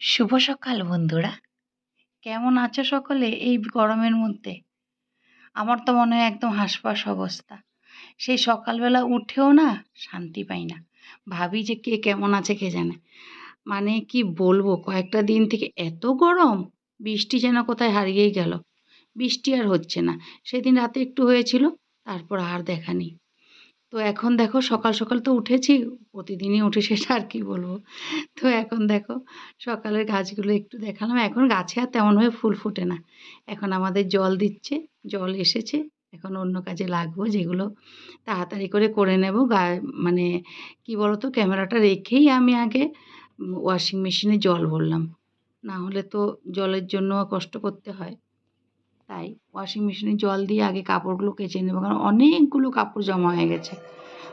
শুভ সকাল, বন্ধুরা। কেমন আছো সকলে এই গরমের মধ্যে? আমার তো মনে হয় একদম হাঁসফাঁস অবস্থা। সেই সকালবেলা উঠেও না শান্তি পাই না। ভাবি যে কে কেমন আছে কে জানে? মানে কি বলব, কয়েকটা দিন থেকে এত গরম, বৃষ্টি যেন কোথায় হারিয়েই গেল। বৃষ্টি আর হচ্ছে না। সেদিন রাতে একটু হয়েছিল, তারপর আর দেখা নেই। তো এখন দেখো সকাল সকাল তো উঠেছি, প্রতিদিনই উঠে সেটা আর কি বলব। তো এখন দেখো সকালের গাছগুলো একটু দেখালাম, এখন গাছে আর তেমনভাবে ফুল ফোটে না। এখন আমাদের জল দিচ্ছে, জল এসেছে, এখন অন্য কাজে লাগবো যেগুলো তাড়াতাড়ি করে করে নেব। গা মানে কি বলতো, ক্যামেরাটা রেখেই আমি আগে ওয়াশিং মেশিনে জল ভরলাম। না হলে তো জলের জন্য কষ্ট করতে হয়। তাই ওয়াশিং মেশিনে জল দিয়ে আগে কাপড়গুলো কেচে নেব, কারণ অনেকগুলো কাপড় জমা হয়ে গেছে।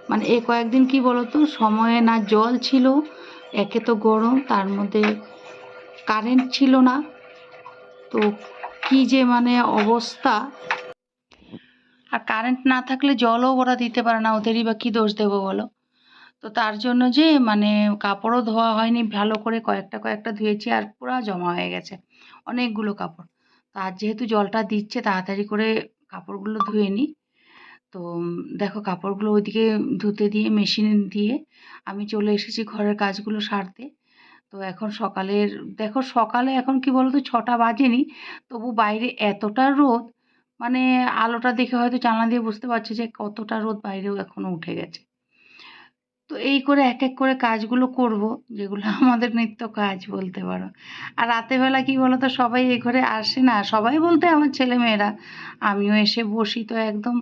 মানে এ কয়েকদিন কি বলতো, সময়ে না জল ছিল, একে তো গরম, তার মধ্যে কারেন্ট ছিল না। তো কি যে মানে অবস্থা। আর কারেন্ট না থাকলে জলও ওরা দিতে পারে না, ওদেরই বা কী দোষ দেবো বলো? তো তার জন্য যে মানে কাপড়ও ধোয়া হয়নি, ভালো করে কয়েকটা কয়েকটা ধুয়েছি আর পুরো জমা হয়ে গেছে, অনেকগুলো কাপড়। আজ যেহেতু জলটা দিচ্ছে, তাড়াতাড়ি করে কাপড়গুলো ধুয়ে নিই। তো দেখো কাপড়গুলো ওইদিকে ধুতে দিয়ে, মেশিনে দিয়ে আমি চলে এসেছি ঘরের কাজগুলো সারতে। তো এখন সকালের, দেখো সকালে এখন কি বলতো, ছটা বাজেনি, তবু বাইরে এতটা রোদ মানে আলোটা দেখে হয়তো জানলা দিয়ে বুঝতে পারছি যে কতটা রোদ বাইরেও এখনও উঠে গেছে। তো এই করে এক এক করে কাজগুলো করব, যেগুলো আমাদের নিত্য কাজ বলতে পারো। আর রাতেরবেলা কী বলো তো সবাই এই ঘরে আসে না। সবাই বলতে আমার ছেলেমেয়েরা আমিও এসে বসি তো একদম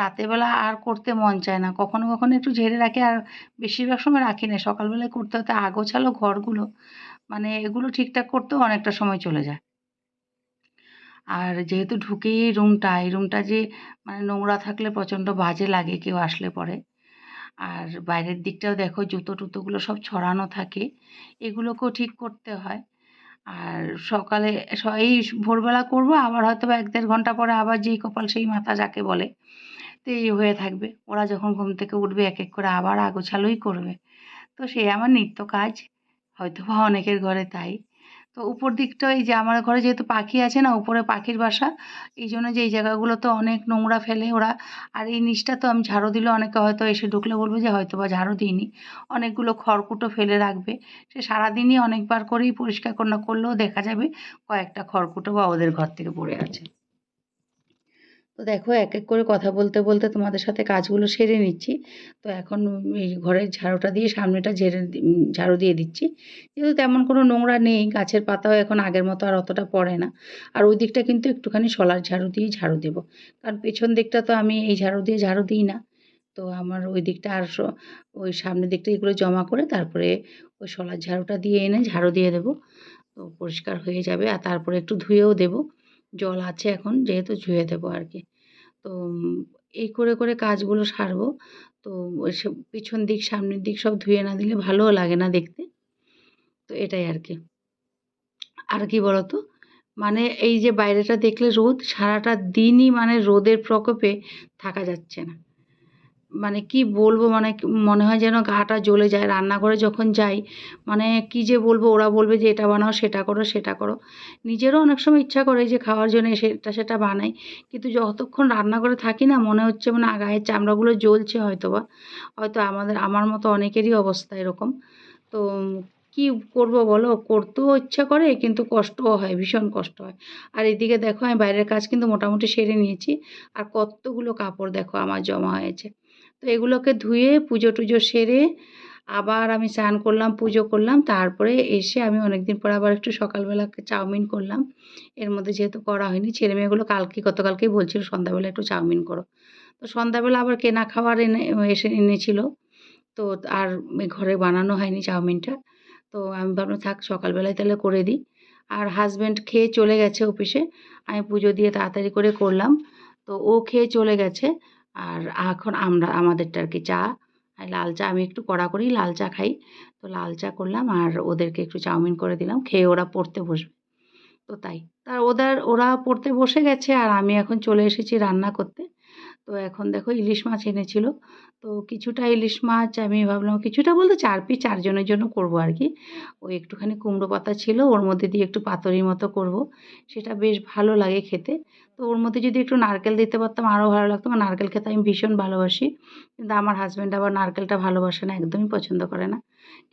রাতেরবেলা আর করতে মন চায় না। কখনো কখনো একটু ঝেড়ে রাখি আর বেশিরভাগ সময় রাখি না। সকালবেলায় করতে হতে আগোছালো ঘরগুলো মানে এগুলো ঠিকঠাক করতেও অনেকটা সময় চলে যায়। আর যেহেতু ঢুকেই রুমটা এই রুমটা যে মানে নোংরা থাকলে প্রচণ্ড বাজে লাগে কেউ আসলে পরে। আর বাইরের দিকটাও দেখো জুতো টুতোগুলো সব ছড়ানো থাকে, এগুলোকেও ঠিক করতে হয়। আর সকালে এই ভোরবেলা করব, আবার হয়তো এক দেড় ঘণ্টা পরে আবার যেই কপাল সেই মাথা যাকে বলে, তো এই হয়ে থাকবে। ওরা যখন ঘুম থেকে উঠবে, এক এক করে আবার আগোছালোই করবে। তো সেই আমার নিত্য কাজ হয়তো বা অনেকের ঘরে তাই। তো উপর দিকটা এই যে আমার ঘরে যেহেতু পাখি আছে না, উপরে পাখির বাসা, এই জন্য যে এই জায়গাগুলো তো অনেক নোংরা ফেলে ওরা। আর এই নিচটা তো আমি ঝাড়ু দিলে অনেকে হয়তো এসে ঢুকলে বলবে যে হয়তো বা ঝাড়ু দিইনি। অনেকগুলো খড়কুটো ফেলে রাখবে। সে সারাদিনই অনেকবার করেই পরিষ্কার না করলেও দেখা যাবে কয়েকটা খড়কুটো বা ওদের ঘর থেকে পড়ে আছে। তো দেখো এক এক করে কথা বলতে বলতে তোমাদের সাথে কাজগুলো সেরে নিচ্ছি। তো এখন এই ঘরের ঝাড়ুটা দিয়ে সামনেটা ঝেড়ে ঝাড়ু দিয়ে দিচ্ছি। যেহেতু তেমন কোনো নোংরা নেই, গাছের পাতাও এখন আগের মতো আর অতটা পড়ে না। আর ওই দিকটা কিন্তু একটুখানি শলার ঝাড়ু দিয়ে ঝাড়ু দেব। কারণ পেছন দিকটা তো আমি এই ঝাড়ু দিয়ে ঝাড়ু দিই না। তো আমার ওই দিকটা আর ওই সামনের দিকটা এগুলো জমা করে তারপরে ওই শলার ঝাড়ুটা দিয়ে এনে ঝাড়ু দিয়ে দেবো। তো পরিষ্কার হয়ে যাবে। আর তারপরে একটু ধুয়েও দেবো। জল আছে এখন, যেহেতু ধুয়ে দেবো আর কি তো এই করে করে কাজগুলো সারবো। তো সব পিছন দিক, সামনের দিক সব ধুয়ে না দিলে ভালোও লাগে না দেখতে। তো, এটাই আর কি আর কি বলতো? মানে এই যে বাইরেটা দেখলে রোদ, সারাটা দিনই মানে রোদের প্রকোপে থাকা যাচ্ছে না। মানে কি বলব মানে মনে হয় যেন গাটা জ্বলে যায়। রান্নাঘরে যখন যাই মানে কি যে বলব, ওরা বলবে যে এটা বানাও, সেটা করো সেটা করো। নিজেরও অনেক সময় ইচ্ছা করে যে খাওয়ার জন্য সেটা সেটা বানাই। কিন্তু যতক্ষণ রান্নাঘরে থাকি না, মনে হচ্ছে মানে গায়ের চামড়াগুলো জ্বলছে হয়তো বা হয়তো আমাদের, আমার মতো অনেকেরই অবস্থা এরকম। তো কি করব বলো? করতেও ইচ্ছা করে, কিন্তু কষ্টও হয়, ভীষণ কষ্ট হয়। আর এদিকে দেখো, আমি বাইরের কাজ কিন্তু মোটামুটি সেরে নিয়েছি। আর কতগুলো কাপড় দেখো, আমার জমা হয়েছে। তো এগুলোকে ধুয়ে পুজো টুজো সেরে আবার আমি স্নান করলাম, পুজো করলাম। তারপরে এসে আমি অনেক দিন পর আবার একটু সকালবেলা চাউমিন করলাম। এর মধ্যে যেহেতু করা হয়নি, ছেলে মেয়েগুলো কালকে, গতকালকেই বলছিল সন্ধ্যাবেলা একটু চাউমিন করো। তো সন্ধ্যাবেলা আবার কেনা খাবার এনে, এসে এনেছিল। তো আর ঘরে বানানো হয়নি চাউমিনটা। তো আমি ভাবলাম, থাক, সকালবেলায় তাহলে করে দিই। আর হাজব্যান্ড খেয়ে চলে গেছে অফিসে। আমি পুজো দিয়ে তাড়াতাড়ি করে করলাম। তো ও খেয়ে চলে গেছে। আর এখন আমরা, আমাদেরটা আর কি চা লাল চা, আমি একটু কড়া করি লাল চা খাই। তো লাল চা করলাম আর ওদেরকে একটু চাউমিন করে দিলাম, খেয়ে ওরা পড়তে বসবে। তো তাই তার ওদের, ওরা পড়তে বসে গেছে আর আমি এখন চলে এসেছি রান্না করতে। তো এখন দেখো ইলিশ মাছ এনেছিল। তো কিছুটা ইলিশ মাছ আমি ভাবলাম কিছুটা বলতে চার পিস চারজনের জন্য করব আর কি। ওই একটুখানি কুমড়ো পাতা ছিল, ওর মধ্যে দিয়ে একটু পাতুরির মতো করব। সেটা বেশ ভালো লাগে খেতে। তো ওর মধ্যে যদি একটু নারকেল দিতে পারতাম, আরও ভালো লাগতো। নারকেল খেতে আমি ভীষণ ভালোবাসি। কিন্তু আমার হাজব্যান্ড আবার নারকেলটা ভালোবাসে না, একদমই পছন্দ করে না।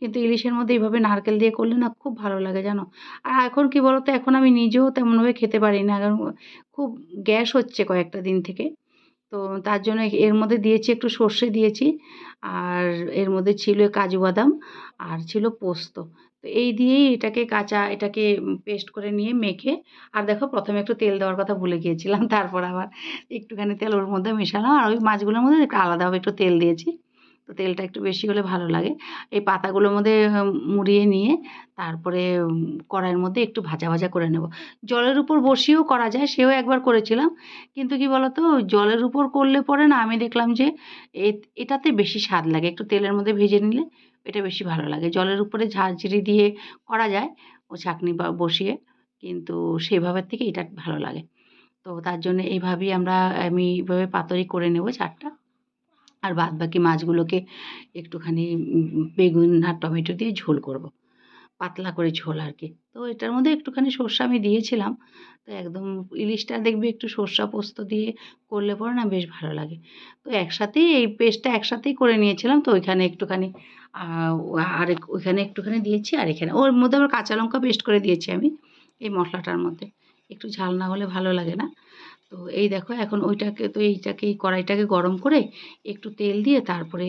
কিন্তু ইলিশের মধ্যে এইভাবে নারকেল দিয়ে করলে না খুব ভালো লাগে জানো? আর এখন কি বলো তো এখন আমি নিজেও তেমনভাবে খেতে পারি না। কারণ খুব গ্যাস হচ্ছে কয়েকটা দিন থেকে। তো তার জন্য এর মধ্যে দিয়েছি একটু সর্ষে দিয়েছি, আর এর মধ্যে ছিল কাজু বাদাম আর ছিল পোস্ত। তো এই দিয়েই এটাকে কাঁচা, এটাকে পেস্ট করে নিয়ে মেখে, আর দেখো প্রথমে একটু তেল দেওয়ার কথা ভুলে গিয়েছিলাম, তারপর আবার একটুখানি তেল ওর মধ্যে মেশালাম, আর ওই মাছগুলোর মধ্যে একটু আলাদাভাবে একটু তেল দিয়েছি। তো তেলটা একটু বেশি হলে ভালো লাগে। এই পাতাগুলোর মধ্যে মুড়িয়ে নিয়ে তারপরে কড়াইয়ের মধ্যে একটু ভাজা ভাজা করে নেব। জলের উপর বসিয়েও করা যায়, সেও একবার করেছিলাম। কিন্তু কি বলতো, জলের উপর করলে পরে না আমি দেখলাম যে এটাতে বেশি স্বাদ লাগে। একটু তেলের মধ্যে ভেজে নিলে এটা বেশি ভালো লাগে। জলের উপরে ঝাঁঝরি দিয়ে করা যায়, ও চাকনি বা, বসিয়ে। কিন্তু সেভাবের থেকে এটা ভালো লাগে। তো তার জন্য এইভাবেই আমরা, আমি এইভাবে পাতরি করে নেব চারটা আর বাদ বাকি মাছগুলোকে একটুখানি বেগুন আর টমেটো দিয়ে ঝোল করব। পাতলা করে ঝোল আর কি। তো এটার মধ্যে একটুখানি সর্ষে আমি দিয়েছিলাম। তো একদম ইলিশটা দেখবি একটু সর্ষা পোস্ত দিয়ে করলে পরে না বেশ ভালো লাগে। তো একসাথেই এই পেস্টটা একসাথেই করে নিয়েছিলাম। তো ওইখানে একটুখানি আর ওইখানে একটুখানি দিয়েছি আর এখানে, ওর মধ্যে আবার কাঁচা লঙ্কা পেস্ট করে দিয়েছি আমি এই মশলাটার মধ্যে। একটু ঝাল না হলে ভালো লাগে না। তো এই দেখো, এখন ওইটাকে তো এইটাকে, এই কড়াইটাকে গরম করে একটু তেল দিয়ে তারপরে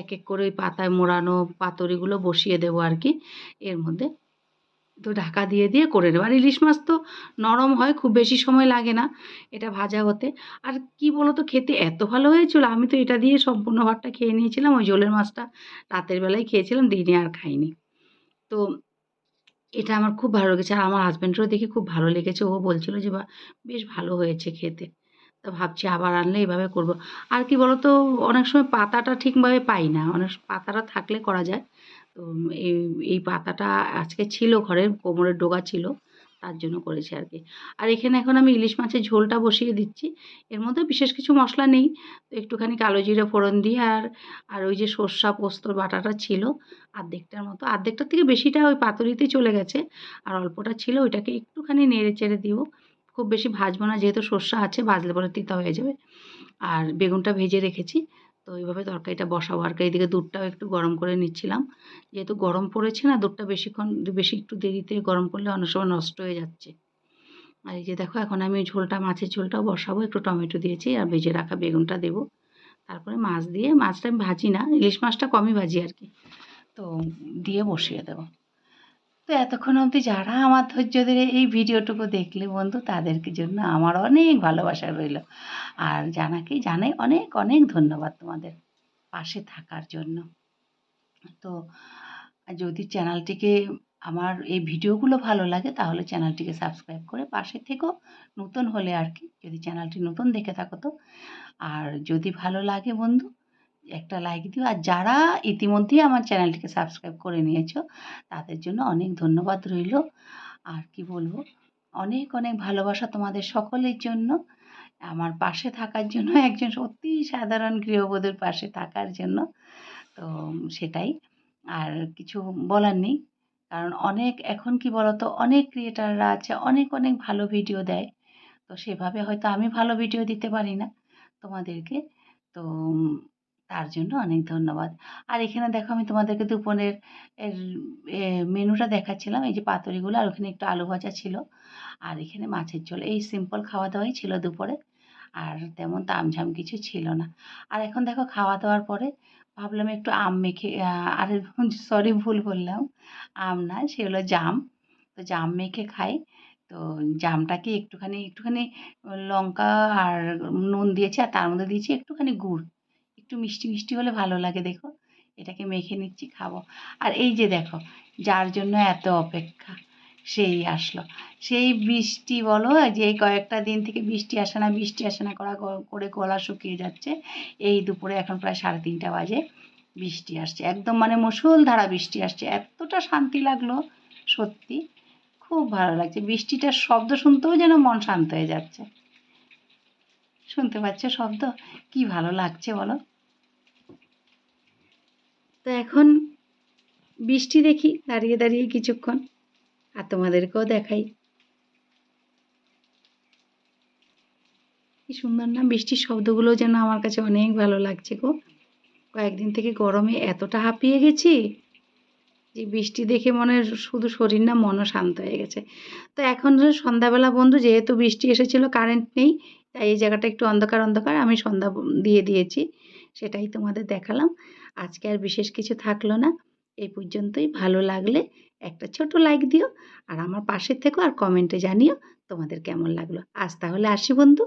এক এক করে ওই পাতায় মোড়ানো পাতুরিগুলো বসিয়ে দেবো আর কি। এর মধ্যে তো ঢাকা দিয়ে দিয়ে করে নেব। আর ইলিশ মাছ তো নরম হয়, খুব বেশি সময় লাগে না এটা ভাজা হতে। আর কি বলো তো খেতে এত ভালো হয়েছিল, আমি তো এটা দিয়ে সম্পূর্ণ ভাতটা খেয়ে নিয়েছিলাম। ওই জলের মাছটা রাতের বেলায় খেয়েছিলাম, দিনে আর খাইনি। তো এটা আমার খুব ভালো লেগেছে। আর আমার হাজব্যান্ডেরও দেখে খুব ভালো লেগেছে। ও বলছিল যে বা বেশ ভালো হয়েছে খেতে। তা ভাবছি আবার আনলে এইভাবে করব। আর কি বলো তো অনেক সময় পাতাটা ঠিকভাবে পাই না। অনেক পাতাটা থাকলে করা যায়। তো এই এই পাতাটা আজকে ছিল ঘরের কোমরের ডোগা ছিল। তার জন্য করেছি আর কি। আর এখানে এখন আমি ইলিশ মাছের ঝোলটা বসিয়ে দিচ্ছি। এর মধ্যে বিশেষ কিছু মশলা নেই। তো একটুখানি কালো জিরে ফোড়ন দিয়ে আর আর ওই যে সর্ষা পোস্তর বাটাটা ছিল আর্ধেকটার মতো। আর্ধেকটার থেকে বেশিটা ওই পাতুরিতে চলে গেছে। আর অল্পটা ছিল ওইটাকে একটুখানি নেড়ে চেড়ে দিও খুব বেশি ভাজবো না, যেহেতু সর্ষা আছে, ভাজলে পরে তিতা হয়ে যাবে। আর বেগুনটা ভেজে রেখেছি। তো এইভাবে তরকারিটা বসাবো। আর এইদিকে দুধটাও একটু গরম করে নিচ্ছিলাম। যেহেতু গরম পড়েছে না, দুধটা বেশিক্ষণ, বেশি একটু দেরিতে গরম করলে অনেক সময় নষ্ট হয়ে যাচ্ছে। আর এই যে দেখো, এখন আমি ঝোলটা, মাছের ঝোলটাও বসাবো, একটু টমেটো দিয়েছি আর ভেজে রাখা বেগুনটা দেবো। তারপরে মাছ দিয়ে, মাছটা আমি ভাজি না, ইলিশ মাছটা কমই ভাজি আর কি। তো দিয়ে বসিয়ে দেবো। তো এতক্ষণ অবধি যারা আমার ধৈর্য ধরে এই ভিডিওটুকু দেখলে বন্ধু, তাদেরকে জন্য আমার অনেক ভালোবাসা রইল। আর জানাকে জানাই অনেক অনেক ধন্যবাদ তোমাদের পাশে থাকার জন্য। তো যদি চ্যানেলটিকে আমার এই ভিডিওগুলো ভালো লাগে, তাহলে চ্যানেলটিকে সাবস্ক্রাইব করে পাশে থেকেও নতুন হলে আর কি, যদি চ্যানেলটি নতুন দেখে থাকো তো। আর যদি ভালো লাগে বন্ধু একটা লাইক দিও। আর যারা ইতিমধ্যেই আমার চ্যানেলটিকে সাবস্ক্রাইব করে নিয়েছো, তাদের জন্য অনেক ধন্যবাদ রইল। আর কি বলব, অনেক অনেক ভালোবাসা তোমাদের সকলের জন্য। আমার পাশে থাকার জন্য, একজন সত্যি সাধারণ গৃহবধূর পাশে থাকার জন্য। তো সেটাই। আর কিছু বলার নেই। কারণ অনেক, এখন কি বলতো, অনেক ক্রিয়েটাররা আছে, অনেক অনেক ভালো ভিডিও দেয়। তো সেভাবে হয়তো আমি ভালো ভিডিও দিতে পারি না তোমাদেরকে। তো তার জন্য অনেক ধন্যবাদ। আর এখানে দেখো আমি তোমাদেরকে দুপুরের এর মেনুটা দেখাচ্ছিলাম, এই যে পাতুরিগুলো, আর ওখানে একটু আলু ভাজা ছিল। আর এখানে মাছের ঝোল, এই সিম্পল খাওয়া দাওয়াই ছিল দুপুরে। আর তেমন তামঝাম কিছু ছিল না। আর এখন দেখো খাওয়া দাওয়ার পরে ভাবলাম একটু আম মেখে আর সরি ভুল বললাম। আম না, সে হলো জাম। তো জাম মেখে খাই। তো জামটাকে একটুখানি একটুখানি লঙ্কা আর নুন দিয়েছি, আর তার মধ্যে দিয়েছি একটুখানি গুড়। একটু মিষ্টি মিষ্টি হলে ভালো লাগে, দেখো। এটাকে মেখে নিচ্ছি, খাব। আর এই যে দেখো, যার জন্য এত অপেক্ষা, সেই আসলো। সেই বৃষ্টি বলো, যে কয়েকটা দিন থেকে বৃষ্টি আসে না, বৃষ্টি আসে না করা করে গলা শুকিয়ে যাচ্ছে। এই দুপুরে এখন প্রায় সাড়ে তিনটা বাজে, বৃষ্টি আসছে। একদম মানে মুসুলধারা বৃষ্টি আসছে। এতটা শান্তি লাগল, সত্যি। খুব ভালো লাগছে। বৃষ্টিটার শব্দ শুনতেও যেন মন শান্ত হয়ে যাচ্ছে। শুনতে পাচ্ছ শব্দ? কি ভালো লাগছে বলো। তো এখন বৃষ্টি দেখি, দাঁড়িয়ে দাঁড়িয়ে কিছুক্ষণ, আর তোমাদেরকেও দেখাই। কি সুন্দর না, বৃষ্টির শব্দগুলো যেন আমার কাছে অনেক ভালো লাগছে গো। কয়েকদিন থেকে গরমে এতটা হাঁপিয়ে গেছি যে বৃষ্টি দেখে মনে শুধু শরীর না, মনও শান্ত হয়ে গেছে। তো এখন সন্ধ্যাবেলা বন্ধু, যেহেতু বৃষ্টি এসেছিল কারেন্ট নেই, তাই এই জায়গাটা একটু অন্ধকার অন্ধকার, আমি সন্ধ্যা দিয়ে দিয়েছি। সেটাই তোমাদের দেখালাম। আজকে আর বিশেষ কিছু থাকল না। এই পর্যন্তই। ভালো লাগলে একটা ছোট লাইক দিও। আর আমার পাশে থেকো আর কমেন্টে জানিও তোমাদের কেমন লাগল। আজ তাহলে আসি বন্ধু।